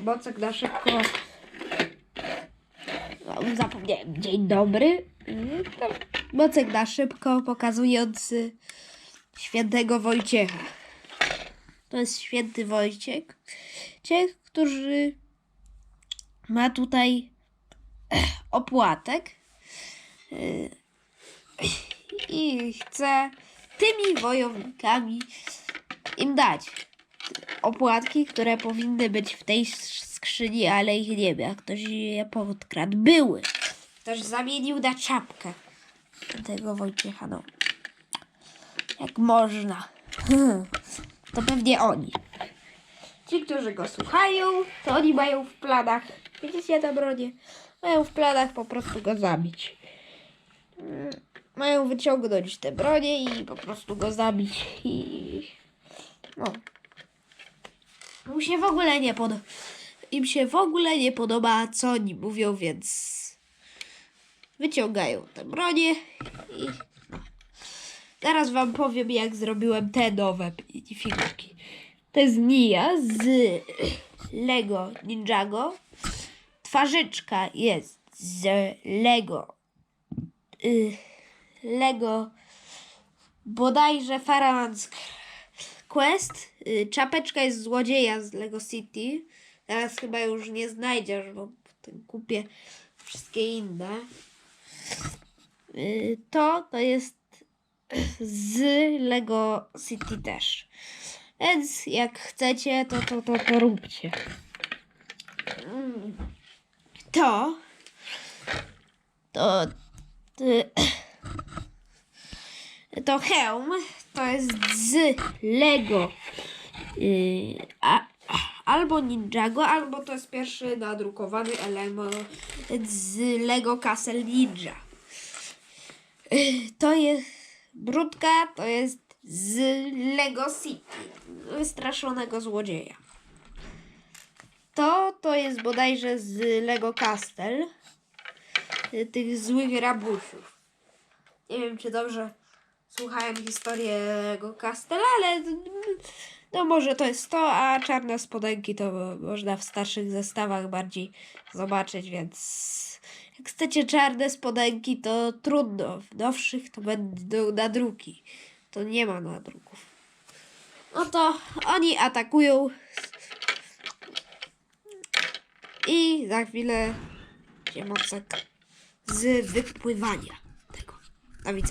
Bocek na szybko. No, zapomniałem. Dzień dobry. No, Bocek na szybko pokazujący świętego Wojciecha. To jest święty Wojciech, Ciech, który ma tutaj opłatek y, i chce tymi wojownikami im dać opłatki, które powinny być w tej skrzyni, ale ich nie ma. Ktoś je podkradł. Były. Ktoś zamienił na czapkę tego Wojciecha. No. Jak można. To pewnie oni. Ci, którzy go słuchają, to oni mają w planach, widzicie te bronie, mają w planach po prostu go zabić. Mm, Mają wyciągnąć te bronie i po prostu go zabić i... No. Mu się w ogóle nie podoba. Im się w ogóle nie podoba, co oni mówią, więc wyciągają te bronie i no. Zaraz wam powiem, jak zrobiłem te nowe figurki. To jest Nia z Lego Ninjago. Twarzyczka jest z Lego y, Lego bodajże Pharaoh's Quest. Y, czapeczka jest złodzieja z Lego City. Teraz chyba już nie znajdziesz, bo potem kupię wszystkie inne. Y, to to jest z Lego City też. Więc jak chcecie, to to, to, to róbcie. To to ty- to hełm to jest z Lego yy, a, albo Ninjago, albo to jest pierwszy nadrukowany element z Lego Castle Ninja. Yy, To jest brudka, to jest z Lego City, wystraszonego złodzieja. To to jest bodajże z Lego Castle, y, tych złych rabusiów. Nie wiem, czy dobrze słuchałem historię Lego Castle, ale no może to jest to, a czarne spodenki to można w starszych zestawach bardziej zobaczyć, więc jak chcecie czarne spodenki, to trudno. W nowszych to będą nadruki. To nie ma nadruków. No to oni atakują i za chwilę będzie mocek z wypływania tego. Do widzenia.